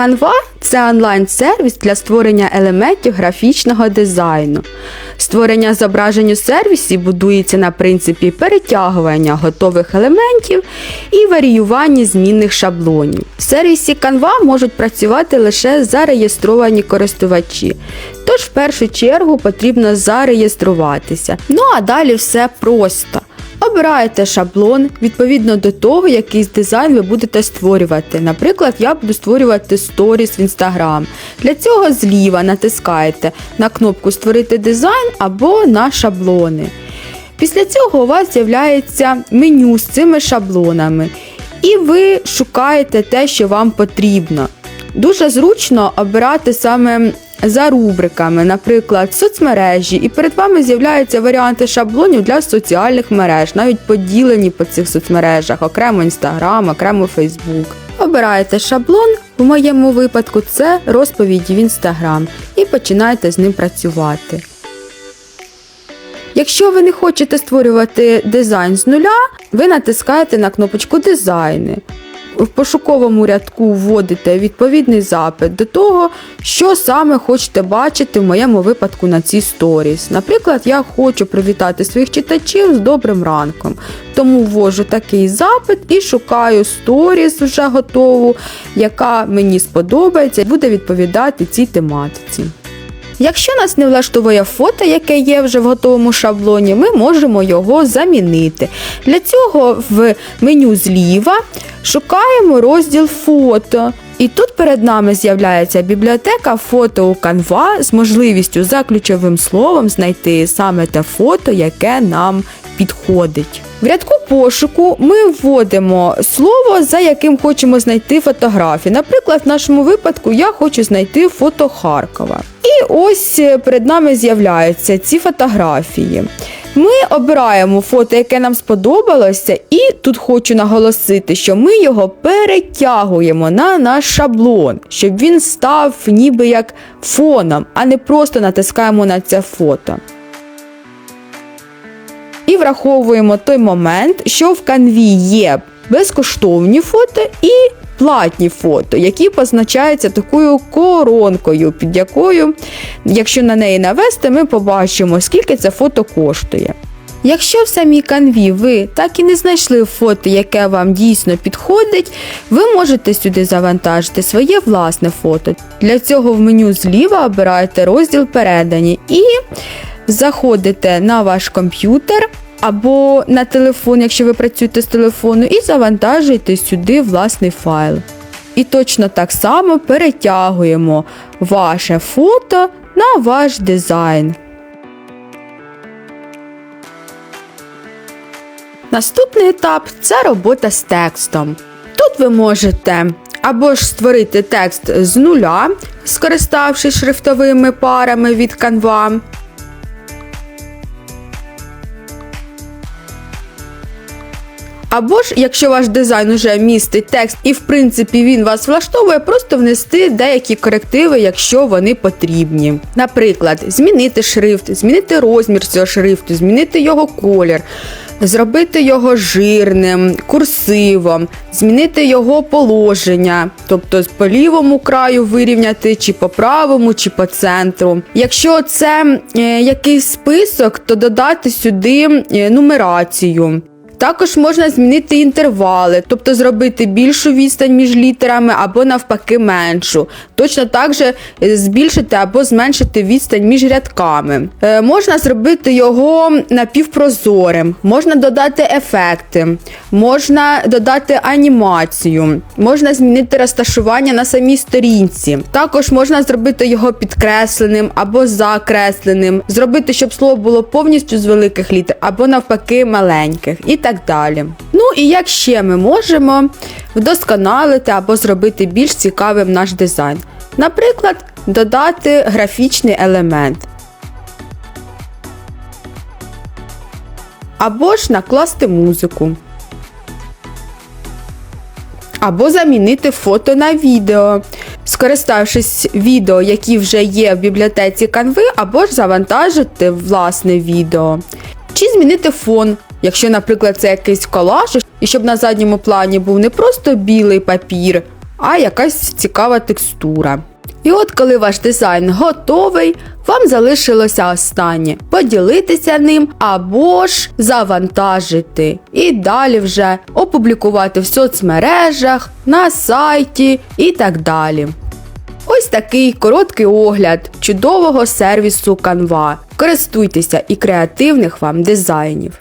Canva це онлайн-сервіс для створення елементів графічного дизайну. Створення зображень у сервісі будується на принципі перетягування готових елементів і варіювання змінних шаблонів. В сервісі Canva можуть працювати лише зареєстровані користувачі. Тож в першу чергу потрібно зареєструватися. Ну а далі все просто. Обираєте шаблон відповідно до того, який дизайн ви будете створювати. Наприклад, я буду створювати сторіс в Instagram. Для цього зліва натискаєте на кнопку Створити дизайн або на шаблони. Після цього у вас з'являється меню з цими шаблонами, і ви шукаєте те, що вам потрібно. Дуже зручно обирати саме за рубриками, наприклад, соцмережі, і перед вами з'являються варіанти шаблонів для соціальних мереж, навіть поділені по цих соцмережах, окремо Instagram, окремо Facebook. Обираєте шаблон, в моєму випадку це розповіді в Instagram, і починаєте з ним працювати. Якщо ви не хочете створювати дизайн з нуля, ви натискаєте на кнопочку Дизайни. В пошуковому рядку вводите відповідний запит до того, що саме хочете бачити в моєму випадку на цій сторіс. Наприклад, я хочу привітати своїх читачів з добрим ранком. Тому ввожу такий запит і шукаю сторіс вже готову, яка мені сподобається і буде відповідати цій тематиці. Якщо нас не влаштовує фото, яке є вже в готовому шаблоні, ми можемо його замінити. Для цього в меню зліва шукаємо розділ фото. І тут перед нами з'являється бібліотека фото у Canva з можливістю за ключовим словом знайти саме те фото, яке нам підходить. В рядку пошуку ми вводимо слово, за яким хочемо знайти фотографію. Наприклад, в нашому випадку я хочу знайти фото Харкова. І ось перед нами з'являються ці фотографії. Ми обираємо фото, яке нам сподобалося, і тут хочу наголосити, що ми його перетягуємо на наш шаблон, щоб він став ніби як фоном, а не просто натискаємо на це фото. І враховуємо той момент, що в канві є безкоштовні фото і платні фото, які позначаються такою коронкою, під якою, якщо на неї навести, ми побачимо, скільки це фото коштує. Якщо в самій канві ви так і не знайшли фото, яке вам дійсно підходить, ви можете сюди завантажити своє власне фото. Для цього в меню зліва обираєте розділ Передані і заходите на ваш комп'ютер або на телефон, якщо ви працюєте з телефону, і завантажуєте сюди власний файл. І точно так само перетягуємо ваше фото на ваш дизайн. Наступний етап це робота з текстом. Тут ви можете або ж створити текст з нуля, скориставшись шрифтовими парами від Canva, Або ж, якщо ваш дизайн уже містить текст і в принципі він вас влаштовує, просто внести деякі корективи, якщо вони потрібні. Наприклад, змінити шрифт, змінити розмір цього шрифту, змінити його колір. Зробити його жирним, курсивом, змінити його положення, тобто по лівому краю вирівняти, чи по правому, чи по центру. Якщо це е, якийсь список, то додати сюди е, нумерацію. Також можна змінити інтервали, тобто зробити більшу відстань між літерами або навпаки меншу. Точно так же е, збільшити або зменшити відстань між рядками. Е, можна зробити його напівпрозорим, можна додати ефекти, можна додати анімацію, можна змінити розташування на самій сторінці. Також можна зробити його підкресленим або закресленим, зробити, щоб слово було повністю з великих літер або навпаки маленьких. І так далі. Ну і як ще ми можемо вдосконалити або зробити більш цікавим наш дизайн. Наприклад, додати графічний елемент. Або ж накласти музику. Або замінити фото на відео, скориставшись відео, які вже є в бібліотеці Canva, або ж завантажити власне відео. Чи змінити фон, якщо, наприклад, це якийсь колаж, і щоб на задньому плані був не просто білий папір, а якась цікава текстура. І от коли ваш дизайн готовий, вам залишилося останнє поділитися ним або ж завантажити. І далі вже опублікувати в соцмережах, на сайті і так далі. Ось такий короткий огляд чудового сервісу Canva. Користуйтеся і креативних вам дизайнів.